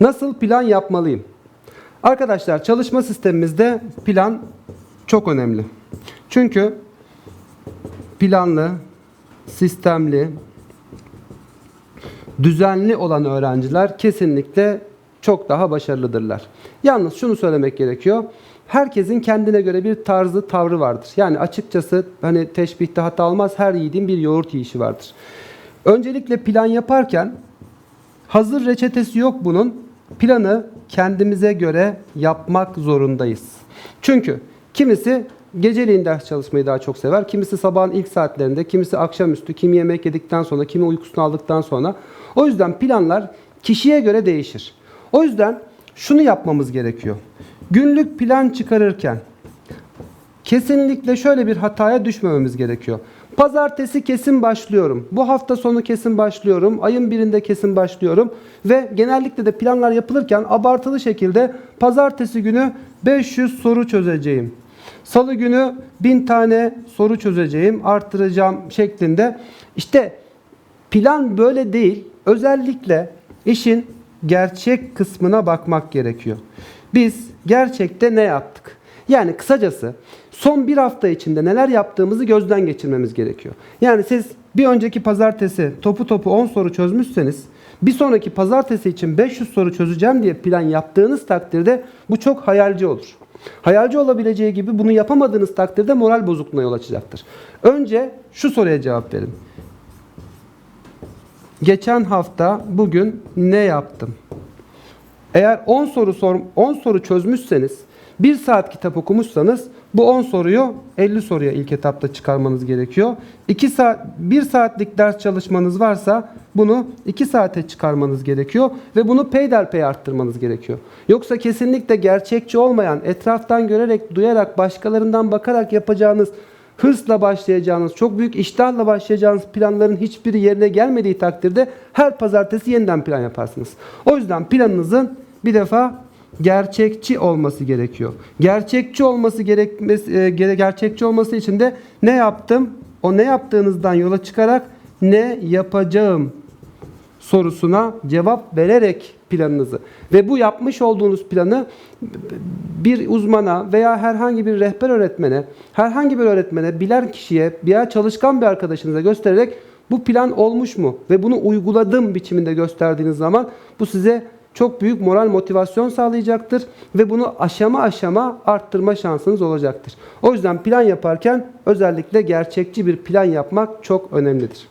Nasıl plan yapmalıyım? Arkadaşlar çalışma sistemimizde plan çok önemli. Çünkü planlı, sistemli, düzenli olan öğrenciler kesinlikle çok daha başarılıdırlar. Yalnız şunu söylemek gerekiyor. Herkesin kendine göre bir tarzı, tavrı vardır. Yani açıkçası hani teşbihte hata olmaz her yiğidin bir yoğurt yiyişi vardır. Öncelikle plan yaparken hazır reçetesi yok bunun. Planı kendimize göre yapmak zorundayız. Çünkü kimisi geceliğin ders çalışmayı daha çok sever. Kimisi sabahın ilk saatlerinde, kimisi akşamüstü, kimi yemek yedikten sonra, kimi uykusunu aldıktan sonra. O yüzden planlar kişiye göre değişir. O yüzden şunu yapmamız gerekiyor. Günlük plan çıkarırken kesinlikle şöyle bir hataya düşmememiz gerekiyor. Pazartesi kesin başlıyorum. Bu hafta sonu kesin başlıyorum. Ayın birinde kesin başlıyorum. Ve genellikle de planlar yapılırken abartılı şekilde pazartesi günü 500 soru çözeceğim. Salı günü 1000 tane soru çözeceğim, arttıracağım şeklinde. İşte plan böyle değil. Özellikle işin gerçek kısmına bakmak gerekiyor. Biz gerçekte ne yaptık? Yani kısacası son bir hafta içinde neler yaptığımızı gözden geçirmemiz gerekiyor. Yani siz bir önceki pazartesi topu topu 10 soru çözmüşseniz bir sonraki pazartesi için 500 soru çözeceğim diye plan yaptığınız takdirde bu çok hayalci olur. Hayalci olabileceği gibi bunu yapamadığınız takdirde moral bozukluğuna yol açacaktır. Önce şu soruya cevap verin. Geçen hafta bugün ne yaptım? Eğer 10 soru sor, 10 soru çözmüşseniz, 1 saat kitap okumuşsanız bu 10 soruyu 50 soruya ilk etapta çıkarmanız gerekiyor. 2 saat 1 saatlik ders çalışmanız varsa bunu 2 saate çıkarmanız gerekiyor ve bunu peyderpey arttırmanız gerekiyor. Yoksa kesinlikle gerçekçi olmayan, etraftan görerek, duyarak, başkalarından bakarak yapacağınız hırsla başlayacağınız, çok büyük iştahla başlayacağınız planların hiçbiri yerine gelmediği takdirde her pazartesi yeniden plan yaparsınız. O yüzden planınızın bir defa gerçekçi olması gerekiyor. Gerçekçi olması gerekmesi e, gerçekçi olması için de ne yaptım? O ne yaptığınızdan yola çıkarak ne yapacağım sorusuna cevap vererek planınızı ve bu yapmış olduğunuz planı bir uzmana veya herhangi bir rehber öğretmene, herhangi bir öğretmene, bilen kişiye veya çalışkan bir arkadaşınıza göstererek bu plan olmuş mu ve bunu uyguladım biçiminde gösterdiğiniz zaman bu size çok büyük moral motivasyon sağlayacaktır ve bunu aşama aşama arttırma şansınız olacaktır. O yüzden plan yaparken özellikle gerçekçi bir plan yapmak çok önemlidir.